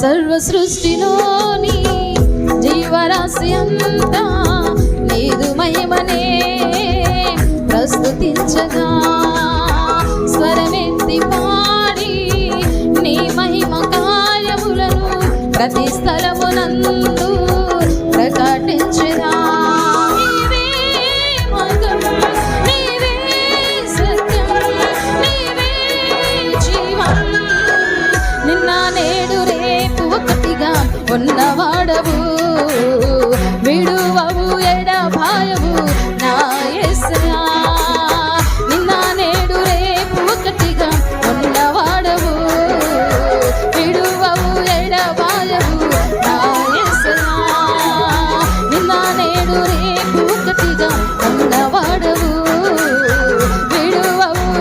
సర్వ సృష్టిలోని జీవరాశి అంతా నీదు మహిమనే ప్రస్తుతించగా. స్వరమెత్తి పాడి నీ మహిమ కార్యములను ప్రతి స్థలమునందు கொல்லவா